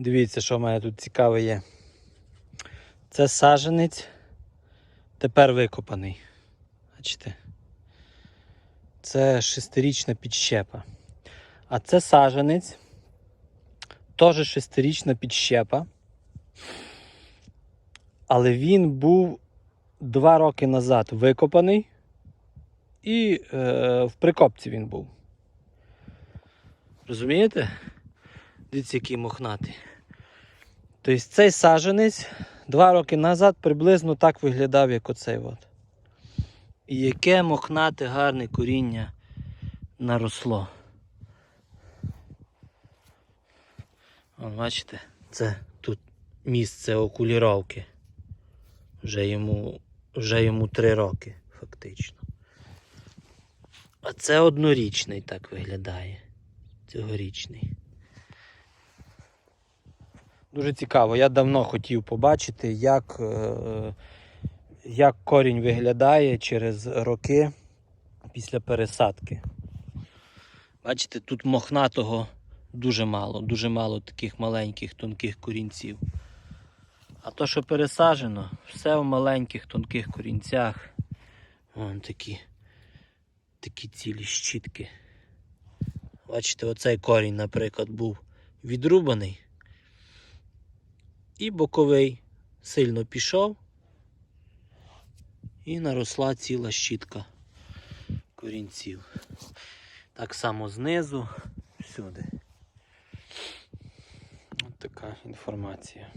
Дивіться, що в мене тут цікаве є. Це саженець, тепер викопаний. Бачите? Це шестирічна підщепа. А це саженець, теж шестирічна підщепа. Але він був два роки назад викопаний. І е, в прикопці він був. Розумієте? Дивіться, який мохнатий. Тобто цей саженець два роки назад приблизно так виглядав, як оцей от. І яке мохнате гарне коріння наросло. Бачите, це тут місце окуліровки. Вже йому, вже йому три роки, фактично. А це однорічний так виглядає. Цьогорічний. Дуже цікаво. Я давно хотів побачити, як, е, як корінь виглядає через роки після пересадки. Бачите, тут мохнатого дуже мало, дуже мало таких маленьких тонких корінців. А то, що пересаджено, все в маленьких тонких корінцях. Вон такі, такі цілі щітки. Бачите, оцей корінь, наприклад, був відрубаний. І боковий сильно пішов. І наросла ціла щітка корінців. Так само знизу, всюди. Ось така інформація.